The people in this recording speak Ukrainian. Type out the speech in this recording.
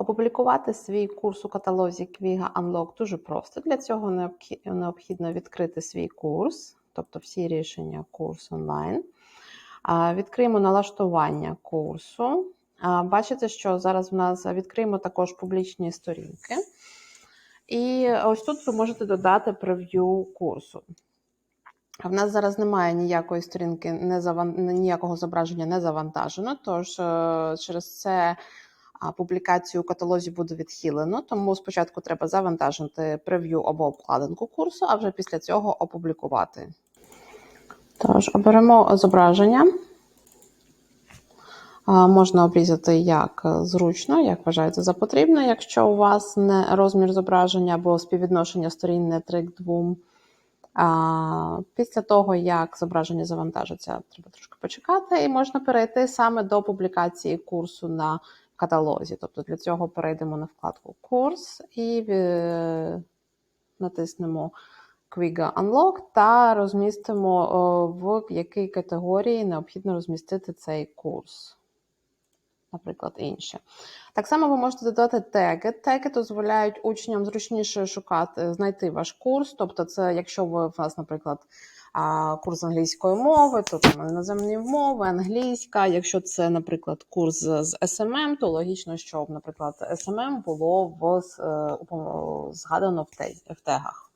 Опублікувати свій курс у каталозі Quiga Unlock дуже просто. Для цього необхідно відкрити свій курс, тобто всі рішення курсу онлайн. Відкриємо налаштування курсу. Бачите, що зараз в нас відкриємо також публічні сторінки. І ось тут ви можете додати прев'ю курсу. В нас зараз немає ніякої сторінки, ніякого зображення не завантажено, тож е, через це а, публікацію у каталозі буде відхилено. Тому спочатку треба завантажити прев'ю або обкладинку курсу, а вже після цього опублікувати. Тож, оберемо зображення. Можна обрізати як зручно, як вважаєте за потрібне, якщо у вас не розмір зображення або співвідношення сторін не 3 к 2. А, Після того, як зображення завантажиться, треба трошки почекати, і можна перейти саме до публікації курсу на каталозі. Тобто для цього перейдемо на вкладку Курс і е, натиснемо Quiga Unlock та розмістимо, в якій категорії необхідно розмістити цей курс. Наприклад, інше. Так само ви можете додати теги. Теги дозволяють учням зручніше шукати, знайти ваш курс. Тобто, це якщо ви в нас, наприклад, курс англійської мови, то там іноземні мови, англійська. Якщо це, наприклад, курс з SMM, то логічно, щоб, наприклад, SMM було в, е, згадано в тегах.